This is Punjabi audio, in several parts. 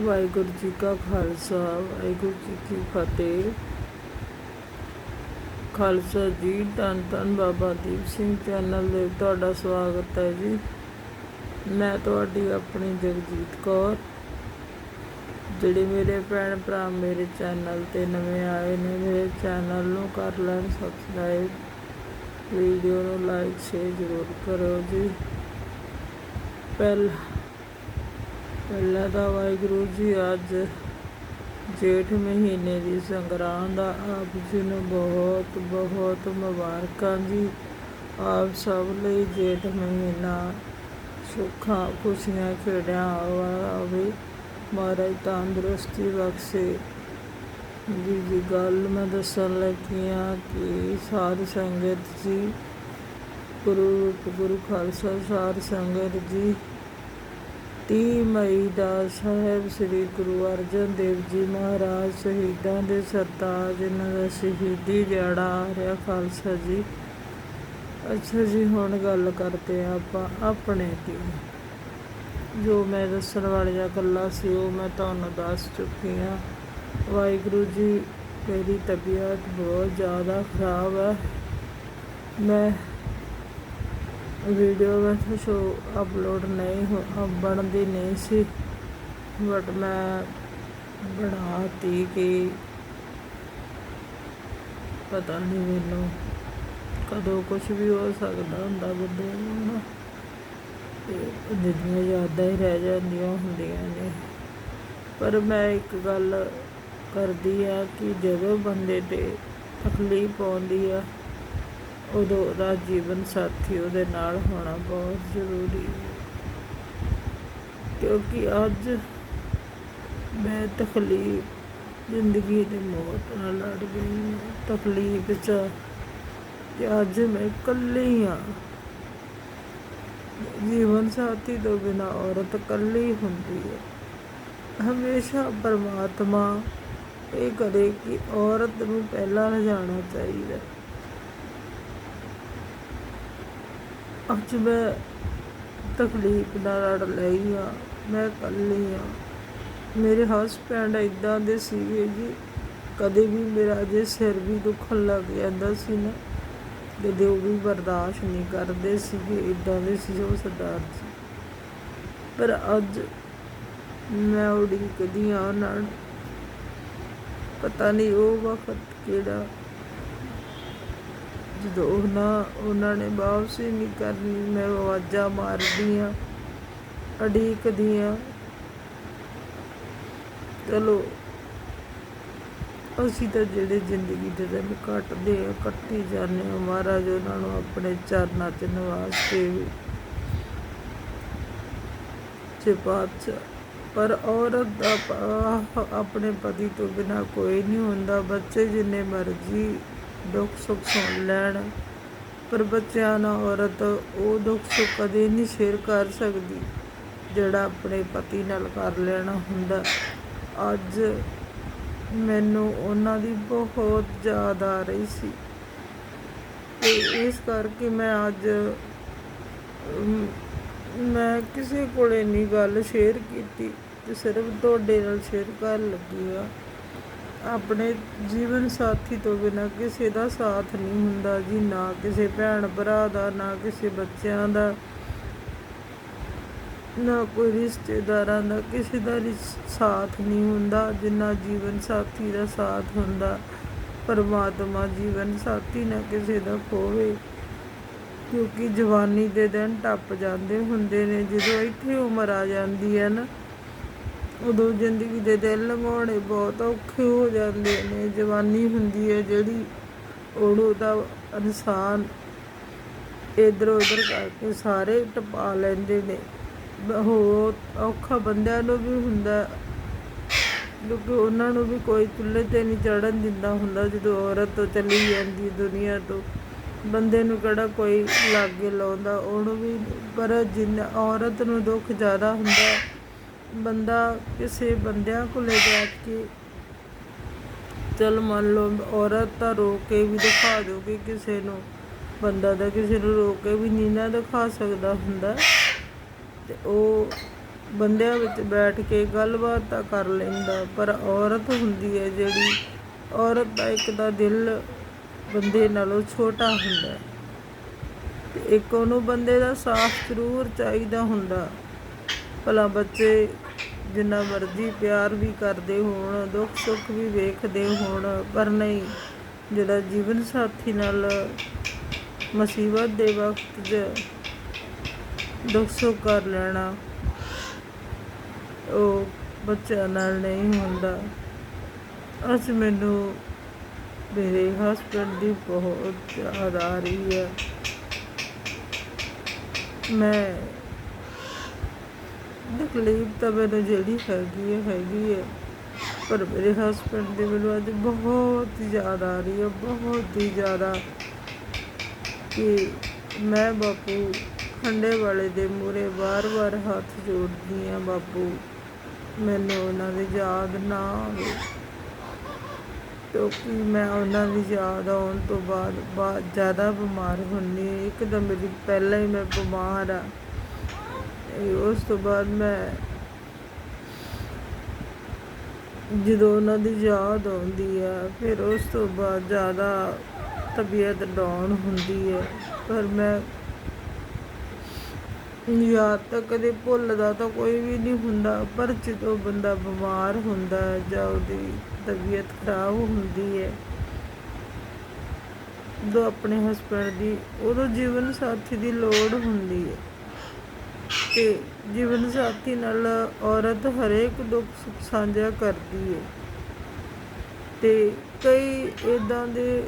ਵਾਹਿਗੁਰੂ ਜੀ ਕਾ ਖਾਲਸਾ, ਵਾਹਿਗੁਰੂ ਜੀ ਕੀ ਫਤਿਹ। ਖਾਲਸਾ ਜੀ, ਧੰਨ ਧੰਨ ਬਾਬਾ ਦੀਪ ਸਿੰਘ ਚੈਨਲ ਦੇ ਤੁਹਾਡਾ ਸਵਾਗਤ ਹੈ ਜੀ। ਮੈਂ ਤੁਹਾਡੀ ਆਪਣੀ ਜਗਜੀਤ ਕੌਰ। ਜਿਹੜੇ ਮੇਰੇ ਭੈਣ ਭਰਾ ਮੇਰੇ ਚੈਨਲ ਤੇ ਨਵੇਂ ਆਏ ਨੇ, ਮੇਰੇ ਚੈਨਲ ਨੂੰ ਕਰ ਲੈਣ ਸਬਸਕ੍ਰਾਈਬ ਵੀਡੀਓ ਨੂੰ ਲਾਈਕ ਸ਼ੇਅਰ ਜ਼ਰੂਰ ਕਰੋ ਜੀ। ਪਹਿਲਾ ਪਹਿਲਾ ਤਾਂ ਵਾਹਿਗੁਰੂ ਜੀ, ਅੱਜ ਜੇਠ ਮਹੀਨੇ ਦੀ ਸੰਗਰਾਂਦ ਦਾ ਆਪ ਜੀ ਨੂੰ ਬਹੁਤ ਬਹੁਤ ਮੁਬਾਰਕਾਂ ਜੀ। ਆਪ ਸਭ ਲਈ ਜੇਠ ਮਹੀਨਾ ਸੁੱਖਾਂ, ਖੁਸ਼ੀਆਂ ਖੇੜਿਆਂ ਆਵੇ, ਮਹਾਰਾਜ ਤੰਦਰੁਸਤੀ ਬਖਸ਼ੇ। ਜੀ ਜੀ, ਗੱਲ ਮੈਂ ਦੱਸਣ ਲੱਗੀ ਹਾਂ ਕਿ ਸਾਧ ਸੰਗਤ ਜੀ, ਗੁਰੂ ਗੁਰੂ ਖਾਲਸਾ ਸਾਧ ਸੰਗਤ ਜੀ ਤੀਹ ਮਈ ਦਾ ਸਾਹਿਬ ਸ੍ਰੀ ਗੁਰੂ ਅਰਜਨ ਦੇਵ ਜੀ ਮਹਾਰਾਜ ਸ਼ਹੀਦਾਂ ਦੇ ਸਰਤਾਜ ਜਿਨ੍ਹਾਂ ਦਾ ਸ਼ਹੀਦੀ ਦਿਹਾੜਾ ਆ ਰਿਹਾ ਖਾਲਸਾ ਜੀ। ਅੱਛਾ ਜੀ, ਹੁਣ ਗੱਲ ਕਰਦੇ ਹਾਂ ਆਪਾਂ ਆਪਣੇ ਦੀ। ਜੋ ਮੈਂ ਦੱਸਣ ਵਾਲੀਆਂ ਗੱਲਾਂ ਸੀ, ਉਹ ਮੈਂ ਤੁਹਾਨੂੰ ਦੱਸ ਚੁੱਕੀ ਹਾਂ। ਵਾਹਿਗੁਰੂ ਜੀ, ਮੇਰੀ ਤਬੀਅਤ ਬਹੁਤ ਜ਼ਿਆਦਾ ਖਰਾਬ ਹੈ। ਮੈਂ ਵੀਡੀਓ ਵਿੱਚ ਸ਼ੋ ਅਪਲੋਡ ਨਹੀਂ ਹੋ ਬਣਦੀ ਨਹੀਂ ਸੀ। ਬਟ ਮੈਂ ਬਣਾਤੀ ਕਿ ਪਤਾ ਨਹੀਂ ਮੈਨੂੰ ਕਦੋਂ ਕੁਝ ਵੀ ਹੋ ਸਕਦਾ ਹੁੰਦਾ ਬੰਦੇ ਨੂੰ ਨਾ। ਤੇ ਜਿੰਨੀਆਂ ਯਾਦਾਂ ਹੀ ਰਹਿ ਜਾਂਦੀਆਂ ਹੁੰਦੀਆਂ ਨੇ। ਪਰ ਮੈਂ ਇੱਕ ਗੱਲ ਕਰਦੀ ਆ ਕਿ ਜਦੋਂ ਬੰਦੇ ਤੇ ਤਕਲੀਫ ਆਉਂਦੀ ਆ ਉਦੋਂ ਉਹਦਾ ਜੀਵਨ ਸਾਥੀ ਉਹਦੇ ਨਾਲ ਹੋਣਾ ਬਹੁਤ ਜ਼ਰੂਰੀ ਹੈ। ਕਿਉਂਕਿ ਅੱਜ ਮੈਂ ਤਕਲੀਫ, ਜ਼ਿੰਦਗੀ ਦੇ ਮੌਤ ਨਾਲ ਲੜ ਗਈ ਹਾਂ। ਤਕਲੀਫ ਚ ਕਿ ਅੱਜ ਮੈਂ ਇਕੱਲੀ ਹਾਂ। ਜੀਵਨ ਸਾਥੀ ਤੋਂ ਬਿਨਾ ਔਰਤ ਇਕੱਲੀ ਹੁੰਦੀ ਹੈ। ਹਮੇਸ਼ਾ ਪਰਮਾਤਮਾ ਇਹ ਕਰੇ ਕਿ ਔਰਤ ਨੂੰ ਪਹਿਲਾਂ ਲਿਜਾਣਾ ਚਾਹੀਦਾ ਅੱਜ ਮੈਂ ਤਕਲੀਫ ਨਾਲ ਲੜ ਲਈ ਆ, ਮੈਂ ਇਕੱਲੀ ਆ। ਮੇਰੇ ਹਸਬੈਂਡ ਇਦਾਂ ਦੇ ਸੀਗੇ ਜੀ, ਕਦੇ ਵੀ ਮੇਰਾ ਜੇ ਸਿਰ ਵੀ ਦੁਖਣ ਲੱਗ ਜਾਂਦਾ ਸੀ ਨਾ, ਕਦੇ ਉਹ ਵੀ ਬਰਦਾਸ਼ਤ ਨਹੀਂ ਕਰਦੇ ਸੀਗੇ ਇਦਾਂ ਦੇ ਸੀ ਜੋ ਸਰਦਾਰ ਜੀ। ਪਰ ਅੱਜ ਮੈਂ ਉਡੀਕਦੀ ਆ ਨਾਲ ਪਤਾ ਨਹੀਂ ਉਹ ਵਕਤ ਕਿਹੜਾ ਜਦੋਂ ਉਹਨਾਂ ਉਹਨਾਂ ਨੇ ਵਾਪਸੀ ਨਹੀਂ ਕਰਨੀ, ਮੈਂ ਆਵਾਜ਼ਾਂ ਮਾਰਦੀ ਆ ਅਡੀਕਦੀ ਆ ਚਲੋ, ਅਸੀਂ ਤਾਂ ਜਿਹੜੇ ਜ਼ਿੰਦਗੀ ਦੇ ਦਿਨ ਕੱਟਦੇ ਆ ਕੱਟੀ ਜਾਂਦੇ ਆ ਮਹਾਰਾਜ ਉਹਨਾਂ ਨੂੰ ਆਪਣੇ ਚਰਨਾਂ 'ਚ ਨਿਵਾਸ ਦੇਵੇ। ਜੇ ਪਾਤਸ਼ਾਹ ਪਰ ਔਰਤ ਦਾ ਆਪਣੇ ਪਤੀ ਤੋਂ ਬਿਨਾ ਕੋਈ ਨਹੀਂ ਹੁੰਦਾ, ਬੱਚੇ ਜਿੰਨੇ ਮਰਜ਼ੀ ਦੁੱਖ ਸੁੱਖ ਸੁਣ ਲੈਣ। ਪਰ ਬੱਚਿਆਂ ਨਾਲ ਔਰਤ ਉਹ ਦੁੱਖ ਸੁੱਖ ਕਦੇ ਨਹੀਂ ਸ਼ੇਅਰ ਕਰ ਸਕਦੀ, ਜਿਹੜਾ ਆਪਣੇ ਪਤੀ ਨਾਲ ਕਰ ਲੈਣਾ ਹੁੰਦਾ। ਅੱਜ ਮੈਨੂੰ ਉਹਨਾਂ ਦੀ ਬਹੁਤ ਯਾਦ ਆ ਰਹੀ ਸੀ। ਤੇ ਇਸ ਕਰਕੇ ਮੈਂ ਅੱਜ ਮੈਂ ਕਿਸੇ ਕੋਲੇ ਨਹੀਂ ਗੱਲ ਸ਼ੇਅਰ ਕੀਤੀ, ਤੇ ਸਿਰਫ ਤੁਹਾਡੇ ਨਾਲ ਸ਼ੇਅਰ ਕਰਨ ਲੱਗੀ ਆ ਆਪਣੇ ਜੀਵਨ ਸਾਥੀ ਤੋਂ ਬਿਨਾਂ ਕਿਸੇ ਦਾ ਸਾਥ ਨਹੀਂ ਹੁੰਦਾ ਜੀ, ਨਾ ਕਿਸੇ ਭੈਣ ਭਰਾ ਦਾ, ਨਾ ਕਿਸੇ ਬੱਚਿਆਂ ਦਾ, ਨਾ ਕੋਈ ਰਿਸ਼ਤੇਦਾਰਾਂ ਦਾ, ਕਿਸੇ ਦਾ ਰਿਸ- ਸਾਥ ਨਹੀਂ ਹੁੰਦਾ ਜਿੰਨਾ ਜੀਵਨ ਸਾਥੀ ਦਾ ਸਾਥ ਹੁੰਦਾ। ਪਰਮਾਤਮਾ ਜੀਵਨ ਸਾਥੀ ਨਾ ਕਿਸੇ ਦਾ ਖੋਵੇ, ਕਿਉਂਕਿ ਜਵਾਨੀ ਦੇ ਦਿਨ ਟੱਪ ਜਾਂਦੇ ਹੁੰਦੇ ਨੇ, ਜਦੋਂ ਇੱਥੇ ਉਮਰ ਆ ਜਾਂਦੀ ਹੈ ਨਾ। ਉਦੋਂ ਜ਼ਿੰਦਗੀ ਦੇ ਦਿਲ ਲੰਘਾਉਣੇ ਬਹੁਤ ਔਖੇ ਹੋ ਜਾਂਦੇ ਨੇ। ਜਵਾਨੀ ਹੁੰਦੀ ਹੈ ਜਿਹੜੀ ਉਦੋਂ ਦਾ ਇਨਸਾਨ ਇਧਰ ਉਧਰ ਕਰਕੇ ਸਾਰੇ ਟਪਾ ਲੈਂਦੇ ਨੇ। ਬਹੁਤ ਔਖਾ ਬੰਦਿਆਂ ਨੂੰ ਵੀ ਹੁੰਦਾ, ਕਿਉਂਕਿ ਉਹਨਾਂ ਨੂੰ ਵੀ ਕੋਈ ਚੁੱਲ੍ਹੇ ਤੇ ਨਹੀਂ ਚੜਨ ਦਿੰਦਾ ਹੁੰਦਾ ਜਦੋਂ ਔਰਤ ਤੋਂ ਚਲੀ ਜਾਂਦੀ ਦੁਨੀਆ ਤੋਂ। ਬੰਦੇ ਨੂੰ ਕਿਹੜਾ ਕੋਈ ਲਾਗੇ ਲਾਉਂਦਾ, ਉਹਨੂੰ ਵੀ, ਪਰ ਜਿੰਨਾ ਔਰਤ ਨੂੰ ਦੁੱਖ ਜ਼ਿਆਦਾ ਹੁੰਦਾ ਬੰਦਾ ਕਿਸੇ ਬੰਦਿਆਂ ਕੋਲੇ ਬੈਠ ਕੇ ਚਲ ਮੰਨ ਲਓ ਔਰਤ ਤਾਂ ਰੋ ਕੇ ਵੀ ਦਿਖਾ ਦੂਗੀ ਕਿਸੇ ਨੂੰ, ਬੰਦਾ ਤਾਂ ਕਿਸੇ ਨੂੰ ਰੋ ਕੇ ਵੀ ਨਹੀਂ ਨਾ ਦਿਖਾ ਸਕਦਾ ਹੁੰਦਾ। ਤੇ ਉਹ ਬੰਦਿਆਂ ਵਿੱਚ ਬੈਠ ਕੇ ਗੱਲਬਾਤ ਤਾਂ ਕਰ ਲੈਂਦਾ, ਪਰ ਔਰਤ ਹੁੰਦੀ ਹੈ ਜਿਹੜੀ, ਔਰਤ ਦਾ ਇੱਕ ਦਾ ਦਿਲ ਬੰਦੇ ਨਾਲੋਂ ਛੋਟਾ ਹੁੰਦਾ ਤੇ ਇੱਕ ਉਹਨੂੰ ਬੰਦੇ ਦਾ ਸਾਥ ਜ਼ਰੂਰ ਚਾਹੀਦਾ ਹੁੰਦਾ। ਭਲਾ ਬੱਚੇ ਜਿੰਨਾ ਮਰਜ਼ੀ ਪਿਆਰ ਵੀ ਕਰਦੇ ਹੋਣ, ਦੁੱਖ ਸੁੱਖ ਵੀ ਵੇਖਦੇ ਹੋਣ, ਪਰ ਨਹੀਂ, ਜਿਹੜਾ ਜੀਵਨ ਸਾਥੀ ਨਾਲ ਮੁਸੀਬਤ ਦੇ ਵਕਤ 'ਚ ਦੁੱਖ ਸੁੱਖ ਕਰ ਲੈਣਾ, ਉਹ ਬੱਚਿਆਂ ਨਾਲ ਨਹੀਂ ਹੁੰਦਾ। ਅੱਜ ਮੈਨੂੰ ਮੇਰੇ ਹਸਬੰਡ ਦੀ ਬਹੁਤ ਯਾਦ ਆ ਰਹੀ ਹੈ। ਮੈਂ ਤਕਲੀਫ ਤਾਂ ਮੈਨੂੰ ਜਿਹੜੀ ਹੈਗੀ ਹੈ ਹੈਗੀ ਹੈ। ਪਰ ਮੇਰੇ ਹਸਬੰਡ ਦੀ ਮੈਨੂੰ ਅੱਜ ਬਹੁਤ ਜ਼ਿਆਦਾ ਆ ਰਹੀ ਹੈ, ਬਹੁਤ ਹੀ ਜ਼ਿਆਦਾ ਕਿ ਮੈਂ ਬਾਪੂ ਖੰਡੇ ਵਾਲੇ ਦੇ ਮੂਰੇ ਵਾਰ-ਵਾਰ ਹੱਥ ਜੋੜਦੀ ਆ ਬਾਪੂ। ਮੈਨੂੰ ਉਹਨਾਂ ਦੀ ਯਾਦ ਨਾ ਆਵੇ। ਕਿਉਂਕਿ ਮੈਂ ਉਹਨਾਂ ਦੀ ਯਾਦ ਆਉਣ ਤੋਂ ਬਾਅਦ ਬਹੁਤ ਜ਼ਿਆਦਾ ਬਿਮਾਰ ਹੁੰਨੀ ਇੱਕਦਮ ਮੇਰੀ ਪਹਿਲਾਂ ਹੀ ਮੈਂ ਬਿਮਾਰ ਆ ਉਸ ਤੋਂ ਬਾਅਦ ਮੈਂ ਜਦੋਂ ਉਹਨਾਂ ਦੀ ਯਾਦ ਆਉਂਦੀ ਆ, ਫਿਰ ਉਸ ਤੋਂ ਬਾਅਦ ਜ਼ਿਆਦਾ ਤਬੀਅਤ ਡਾਊਨ ਹੁੰਦੀ ਹੈ ਪਰ ਮੈਂ ਯਾਦ ਤਾਂ ਕਦੇ ਭੁੱਲਦਾ ਤਾਂ ਕੋਈ ਵੀ ਨਹੀਂ ਹੁੰਦਾ, ਪਰ ਜਦੋਂ ਬੰਦਾ ਬਿਮਾਰ ਹੁੰਦਾ ਹੈ ਜਾਂ ਉਹਦੀ ਤਬੀਅਤ ਖਰਾਬ ਹੁੰਦੀ ਹੈ ਉਦੋਂ ਆਪਣੇ ਹਸਬੰਡ ਦੀ ਉਦੋਂ ਜੀਵਨ ਸਾਥੀ ਦੀ ਲੋੜ ਹੁੰਦੀ ਹੈ ਤੇ ਜੀਵਨ ਸਾਥੀ ਨਾਲ ਔਰਤ ਹਰੇਕ ਦੁੱਖ ਸੁੱਖ ਸਾਂਝਾ ਕਰਦੀ ਹੈ ਤੇ ਕਈ ਇਦਾਂ ਦੇ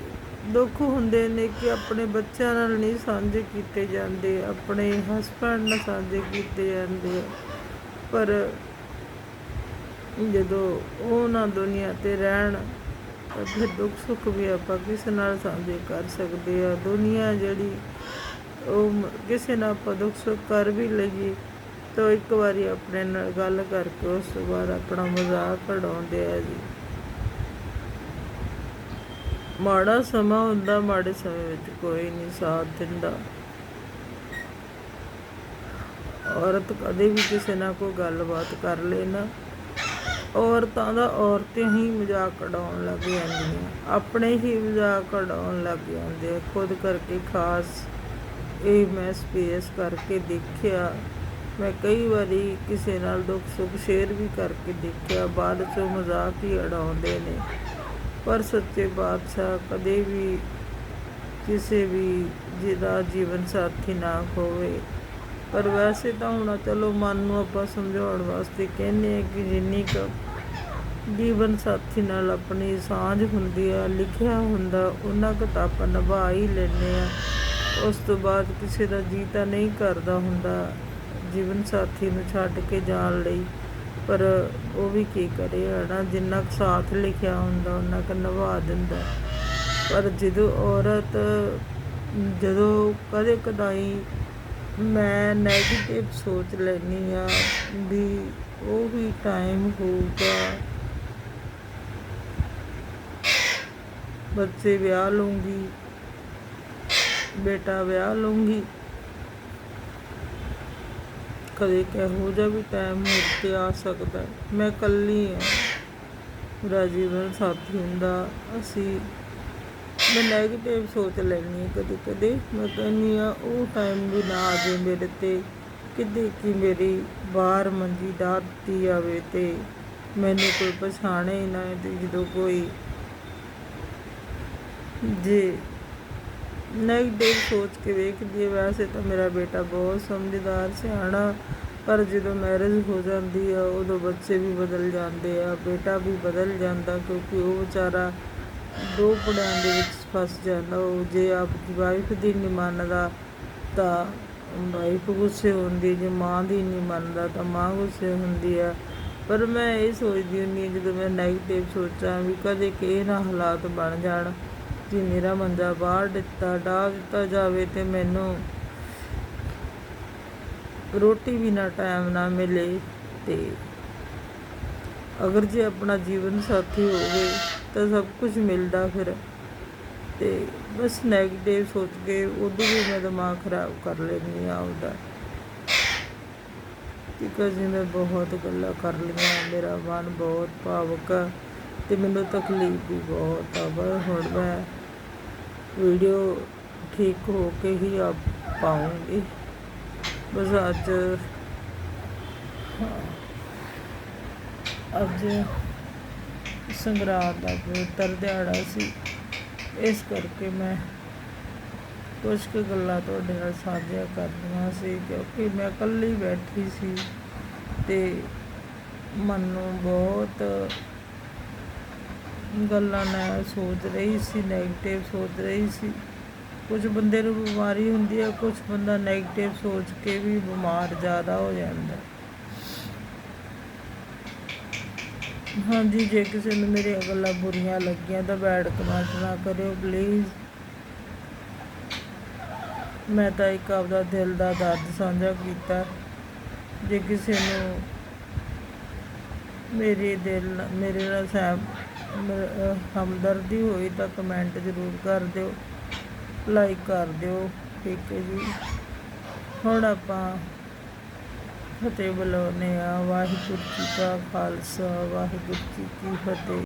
ਦੁੱਖ ਹੁੰਦੇ ਨੇ ਕਿ ਆਪਣੇ ਬੱਚਿਆਂ ਨਾਲ ਨਹੀਂ ਸਾਂਝੇ ਕੀਤੇ ਜਾਂਦੇ, ਆਪਣੇ ਹਸਬੰਡ ਨਾਲ ਸਾਂਝੇ ਕੀਤੇ ਜਾਂਦੇ ਆ। ਪਰ ਜਦੋਂ ਉਹ ਨਾ ਦੁਨੀਆ ਤੇ ਰਹਿਣ, ਤਾਂ ਫਿਰ ਦੁੱਖ ਸੁੱਖ ਵੀ ਆਪਾਂ ਕਿਸ ਨਾਲ ਸਾਂਝੇ ਕਰ ਸਕਦੇ ਆ। ਦੁਨੀਆ ਜਿਹੜੀ ਕਿਸੇ ਨਾਲ ਆਪਾਂ ਦੁੱਖ ਸੁੱਖ ਕਰ ਵੀ ਲਈਏ, ਤਾਂ ਇੱਕ ਵਾਰੀ ਆਪਣੇ ਨਾਲ ਗੱਲ ਕਰਕੇ ਉਸ ਤੋਂ ਬਾਅਦ ਆਪਣਾ ਮਜ਼ਾਕ ਉਡਾਉਂਦੇ ਆ ਜੀ। ਮਾੜਾ ਸਮਾਂ ਹੁੰਦਾ, ਮਾੜੇ ਸਮੇਂ ਵਿੱਚ ਕੋਈ ਨਹੀਂ ਸਾਥ ਦਿੰਦਾ। ਔਰਤ ਕਦੇ ਵੀ ਕਿਸੇ ਨਾਲ ਕੋਈ ਗੱਲਬਾਤ ਕਰ ਲੈਣਾ ਔਰਤਾਂ ਦਾ ਔਰਤਾਂ ਹੀ ਮਜ਼ਾਕ ਉਡਾਉਣ ਲੱਗ ਜਾਂਦੀਆਂ। ਆਪਣੇ ਹੀ ਮਜ਼ਾਕ ਉਡਾਉਣ ਲੱਗ ਜਾਂਦੇ ਆ, ਖੁਦ ਕਰਕੇ ਖਾਸ। ਇਹ ਮੈਂ ਸਪੇਸ ਕਰਕੇ ਦੇਖਿਆ। ਮੈਂ ਕਈ ਵਾਰੀ ਕਿਸੇ ਨਾਲ ਦੁੱਖ ਸੁੱਖ ਸ਼ੇਅਰ ਵੀ ਕਰਕੇ ਦੇਖਿਆ। ਬਾਅਦ ਚੋਂ ਮਜ਼ਾਕ ਹੀ ਉਡਾਉਂਦੇ ਨੇ। ਪਰ ਸੱਚੇ ਬਾਦਸ਼ਾਹ ਕਦੇ ਵੀ ਕਿਸੇ ਵੀ ਜਿਹਦਾ ਜੀਵਨ ਸਾਥੀ ਨਾ ਹੋਵੇ। ਪਰ ਵੈਸੇ ਤਾਂ ਹੁਣ ਚਲੋ ਮਨ ਨੂੰ ਆਪਾਂ ਸਮਝਾਉਣ ਵਾਸਤੇ ਕਹਿੰਦੇ ਆ ਕਿ ਜਿੰਨੀ ਕੁ ਜੀਵਨ ਸਾਥੀ ਨਾਲ ਆਪਣੀ ਸਾਂਝ ਹੁੰਦੀ ਆ, ਲਿਖਿਆ ਹੁੰਦਾ, ਉਹਨਾਂ ਕੁ ਤਾਂ ਆਪਾਂ ਨਿਭਾ ਹੀ ਲੈਂਦੇ ਆ ਉਸ ਤੋਂ ਬਾਅਦ ਕਿਸੇ ਦਾ ਜੀ ਤਾਂ ਨਹੀਂ ਕਰਦਾ ਹੁੰਦਾ ਜੀਵਨ ਸਾਥੀ ਨੂੰ ਛੱਡ ਕੇ ਜਾਣ ਲਈ, ਪਰ ਉਹ ਵੀ ਕੀ ਕਰੇ ਹਨਾ, ਜਿੰਨਾ ਕੁ ਸਾਥ ਲਿਖਿਆ ਹੁੰਦਾ ਉਹਨਾਂ ਕੁ ਨਿਭਾ ਦਿੰਦਾ। ਪਰ ਜਦੋਂ ਔਰਤ, ਜਦੋਂ ਕਦੇ ਕਦਾਈ ਮੈਂ ਨੈਗੇਟਿਵ ਸੋਚ ਲੈਨੀ ਆ ਵੀ ਉਹ ਵੀ ਟਾਈਮ ਹੋਊਗਾ, ਬੱਚੇ ਵਿਆਹ ਲੂੰਗੀ ਬੇਟਾ ਵਿਆਹ ਲੂੰਗੀ ਕਦੇ ਕਿਹੋ ਜਿਹਾ ਵੀ ਟਾਈਮ ਮੇਰੇ ਤੇ ਆ ਸਕਦਾ ਮੈਂ ਇਕੱਲੀ ਹਾਂ। ਮੇਰਾ ਜੀਵਨ ਸਾਥੀ ਹੁੰਦਾ। ਅਸੀਂ ਮੈਂ ਨੈਗੇਟਿਵ ਸੋਚ ਲੈਂਦੀ ਹਾਂ ਕਦੇ ਕਦੇ। ਮੈਂ ਕਹਿੰਦੀ ਆ ਉਹ ਟਾਈਮ ਵੀ ਨਾ ਆ ਜਾਏ ਮੇਰੇ ਤੇ। ਕਿਤੇ ਕਿ ਮੇਰੀ ਬਾਹਰ ਮੰਜੀ ਡਾਹਤੀ ਆਵੇ ਤੇ। ਮੈਨੂੰ ਕੋਈ ਪਛਾਣੇ ਹੀ ਨਾ ਤੇ ਜਦੋਂ ਕੋਈ ਜੇ ਨੈਗੇਟਿਵ ਸੋਚ ਕੇ ਵੇਖਦੀ ਹੈ। ਵੈਸੇ ਤਾਂ ਮੇਰਾ ਬੇਟਾ ਬਹੁਤ ਸਮਝਦਾਰ, ਸਿਆਣਾ, ਪਰ ਜਦੋਂ ਮੈਰਿਜ ਹੋ ਜਾਂਦੀ ਆ, ਉਦੋਂ ਬੱਚੇ ਵੀ ਬਦਲ ਜਾਂਦੇ ਆ, ਬੇਟਾ ਵੀ ਬਦਲ ਜਾਂਦਾ, ਕਿਉਂਕਿ ਉਹ ਵਿਚਾਰਾ ਦੋ ਪੜਿਆਂ ਦੇ ਵਿੱਚ ਫਸ ਜਾਂਦਾ। ਉਹ ਜੇ ਆਪਣੀ ਵਾਈਫ ਦੀ ਨਹੀਂ ਮੰਨਦਾ, ਤਾਂ ਵਾਈਫ ਗੁੱਸੇ ਹੁੰਦੀ, ਜੇ ਮਾਂ ਦੀ ਨਹੀਂ ਮੰਨਦਾ, ਤਾਂ ਮਾਂ ਗੁੱਸੇ ਹੁੰਦੀ ਆ। ਪਰ ਮੈਂ ਇਹ ਸੋਚਦੀ ਹੁੰਦੀ ਹਾਂ, ਜਦੋਂ ਮੈਂ ਨੈਗੇਟਿਵ ਸੋਚਾਂ ਵੀ ਕਦੇ ਕਿਸੇ ਨਾ ਹਾਲਾਤ ਬਣ ਜਾਣ ਕਿ ਮੇਰਾ ਮੰਜਾ ਬਾਹਰ ਦਿੱਤਾ, ਡਾਹ ਦਿੱਤਾ ਜਾਵੇ ਤੇ ਮੈਨੂੰ ਰੋਟੀ ਵੀ ਨਾ ਟਾਈਮ ਨਾ ਮਿਲੇ ਤੇ ਅਗਰ ਜੇ ਆਪਣਾ ਜੀਵਨ ਸਾਥੀ ਹੋਵੇ ਤਾਂ ਸਭ ਕੁਝ ਮਿਲਦਾ ਫਿਰ। ਤੇ ਬਸ ਨੈਗੇਟਿਵ ਸੋਚ ਕੇ ਉਦੋਂ ਵੀ ਮੈਂ ਦਿਮਾਗ ਖਰਾਬ ਕਰ ਲੈਂਦੀ ਆ ਉਹਦਾ। ਬਿਕਾਜ਼ ਮੈਂ ਬਹੁਤ ਗੱਲਾਂ ਕਰ ਲਈਆਂ, ਮੇਰਾ ਮਨ ਬਹੁਤ ਭਾਵੁਕ ਆ ਤੇ ਮੈਨੂੰ ਤਕਲੀਫ ਵੀ ਬਹੁਤ ਆ ਪਰ ਹੁਣ ਮੈਂ ਵੀਡੀਓ ਠੀਕ ਹੋ ਕੇ ਹੀ ਆ ਪਾਉਂਗੀ। ਬਸ ਅੱਜ ਹਾਂ, ਅੱਜ ਸੰਗਰਾਂਦ ਦਾ ਪਵਿੱਤਰ ਦਿਹਾੜਾ ਸੀ। ਇਸ ਕਰਕੇ ਮੈਂ ਕੁਝ ਕੁ ਗੱਲਾਂ ਤੁਹਾਡੇ ਨਾਲ ਸਾਂਝੀਆਂ ਕਰਨੀਆਂ ਸੀ ਕਿਉਂਕਿ ਮੈਂ ਇਕੱਲੀ ਬੈਠੀ ਸੀ ਤੇ ਮਨ ਨੂੰ ਬਹੁਤ ਗੱਲਾਂ ਨਾਲ ਸੋਚ ਰਹੀ ਸੀ 네ਗੇਟਿਵ ਸੋਚ ਰਹੀ ਸੀ। ਕੁਝ ਬੰਦੇ ਨੂੰ ਬਿਮਾਰੀ ਹੁੰਦੀ ਹੈ ਕੁਝ ਬੰਦਾ 네ਗੇਟਿਵ ਸੋਚ ਕੇ ਵੀ ਬਿਮਾਰ ਜ਼ਿਆਦਾ ਹੋ ਜਾਂਦਾ। ਹਾਂਜੀ, ਜੇ ਕਿਸੇ ਨੂੰ ਮੇਰੀਆਂ ਗੱਲਾਂ ਬੁਰੀਆਂ ਲੱਗੀਆਂ ਤਾਂ ਬੈਡ ਕਮੈਂਟ ਨਾ ਕਰਿਓ ਪਲੀਜ਼ ਮੈਂ ਤਾਂ ਇੱਕ ਆਪਦਾ ਦਿਲ ਦਾ ਦਰਦ ਸਾਂਝਾ ਕੀਤਾ। ਜੇ ਕਿਸੇ ਨੂੰ ਮੇਰੇ ਦਿਲ ਮੇਰੇ ਨਾਲ ਸਹਿਮ ਹਮਦਰਦੀ ਹੋਈ ਤਾਂ ਕਮੈਂਟ ਜ਼ਰੂਰ ਕਰ ਦਿਓ, ਲਾਈਕ ਕਰ ਦਿਓ, ਠੀਕ ਹੈ ਜੀ। ਹੁਣ ਆਪਾਂ ਫਤਿਹ ਬੁਲਾਉਂਦੇ ਆ ਵਾਹਿਗੁਰੂ ਜੀ ਕਾ ਖਾਲਸਾ, ਵਾਹਿਗੁਰੂ ਜੀ ਕੀ ਫਤਿਹ।